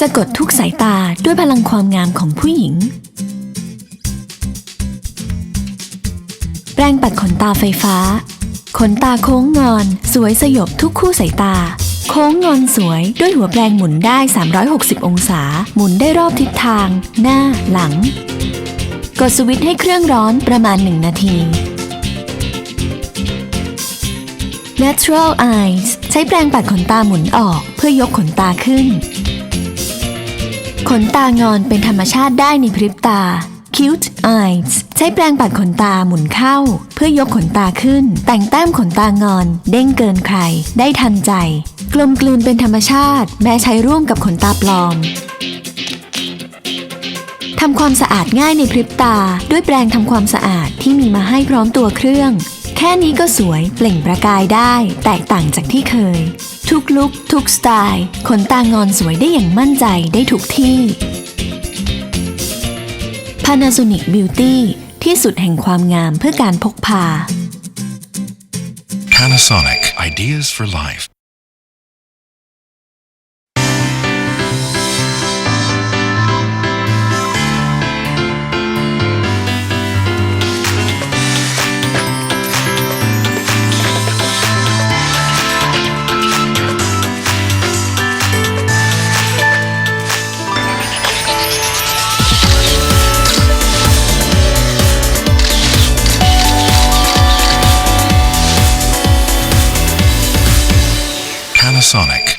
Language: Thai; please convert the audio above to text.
สะกดทุกสายตาด้วยพลังความงามของผู้หญิง แปรงปัดขนตาไฟฟ้า ขนตาโค้งงอน สวยสยบทุกคู่สายตา โค้งงอนสวยด้วยหัวแปรงหมุนได้ 360 องศา หมุนได้รอบทิศทาง หน้า หลัง กดสวิตช์ให้เครื่องร้อนประมาณ 1 นาที Natural Eyes ใช้แปรงปัดขนตาหมุนออกเพื่อยกขนตาขึ้น ขนตางอนเป็นธรรมชาติได้ในพริบตา Cute Eyes ใช้แปรงปัดขนตาหมุนเข้า เพื่อยกขนตาขึ้น แต่งแต้มขนตางอน เด้งเกินใคร ได้ทันใจ กลมกลืนเป็นธรรมชาติ แม้ใช้ร่วมกับขนตาปลอมทำความสะอาดง่ายในพริบตา ด้วยแปรงทำความสะอาดที่มีมาให้พร้อมตัวเครื่อง แค่นี้ก็สวยเปล่งประกายได้ แตกต่างจากที่เคย ทุกลุกทุกสไตล์ขนตางอนสวยได้อย่างมั่นใจได้ทุกที่ Panasonic Beauty ที่สุดแห่งความงามเพื่อการพกพา Panasonic Ideas for Life. Panasonic